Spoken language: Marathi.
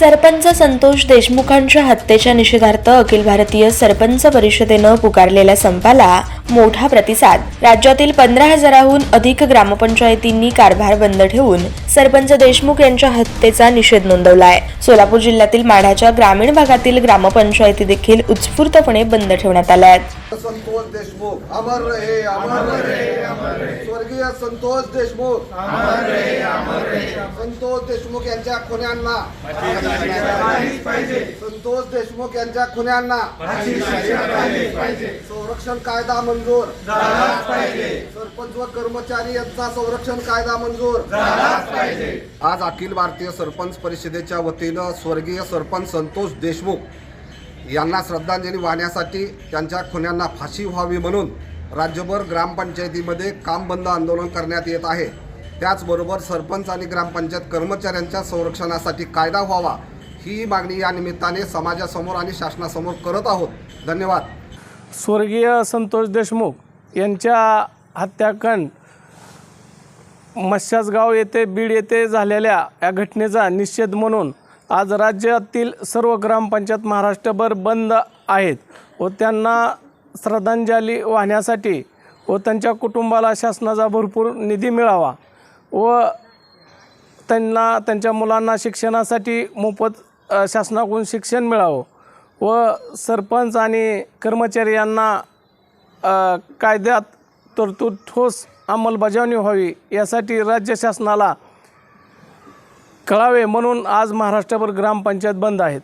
सरपंच संतोष देशमुखांच्या हत्येच्या निषेधार्थ अखिल भारतीय सरपंच परिषदेनं पुकारलेल्या संपाला मोठा प्रतिसाद. राज्यातील पंधरा हजाराहून अधिक ग्रामपंचायतींनी कारभार बंद ठेवून सरपंच देशमुख यांच्या हत्येचा निषेध नोंदवलाय. सोलापूर जिल्ह्यातील माढ्याच्या ग्रामीण भागातील ग्रामपंचायती देखील उत्स्फूर्तपणे बंद ठेवण्यात आल्या आहेत संतोष देशमुख अमर रहे अमर रहे स्वर्गीय संतोष देशमुख अमर रहे. अमर रहे संतोष देशमुख यांच्या खुन्यांना. संतोष देशमुख यांच्या खुन्यांना. संरक्षण कायदा मंजूर. सरपंच व कर्मचारी यांचा संरक्षण कायदा मंजूर. आज अखिल भारतीय सरपंच परिषदेच्या वतीनं स्वर्गीय सरपंच संतोष देशमुख यांना श्रद्धांजली वाहण्यासाठी त्यांच्या खुन्यांना फाशी व्हावी म्हणून राज्यभर ग्रामपंचायतीमध्ये काम बंद आंदोलन करण्यात येत आहे. त्याचबरोबर सरपंच आणि ग्रामपंचायत कर्मचाऱ्यांच्या संरक्षणासाठी कायदा व्हावा ही मागणी या निमित्ताने समाजासमोर आणि शासनासमोर करत आहोत. धन्यवाद. स्वर्गीय संतोष देशमुख यांच्या हत्याकांड मस्याजगाव येथे बीड येथे झालेल्या या घटनेचा निषेध म्हणून आज राज्यातील सर्व ग्रामपंचायत महाराष्ट्रभर बंद आहेत व त्यांना श्रद्धांजली वाहण्यासाठी व त्यांच्या कुटुंबाला शासनाचा भरपूर निधी मिळावा. व त्यांना त्यांच्या मुलांना शिक्षणासाठी मोफत शासनाकडून शिक्षण मिळावं व सरपंच आणि कर्मचारी यांना कायद्यात तरतूद ठोस अंमलबजावणी व्हावी यासाठी राज्य शासनाला कळावे म्हणून आज महाराष्ट्रभर ग्रामपंचायत बंद आहेत.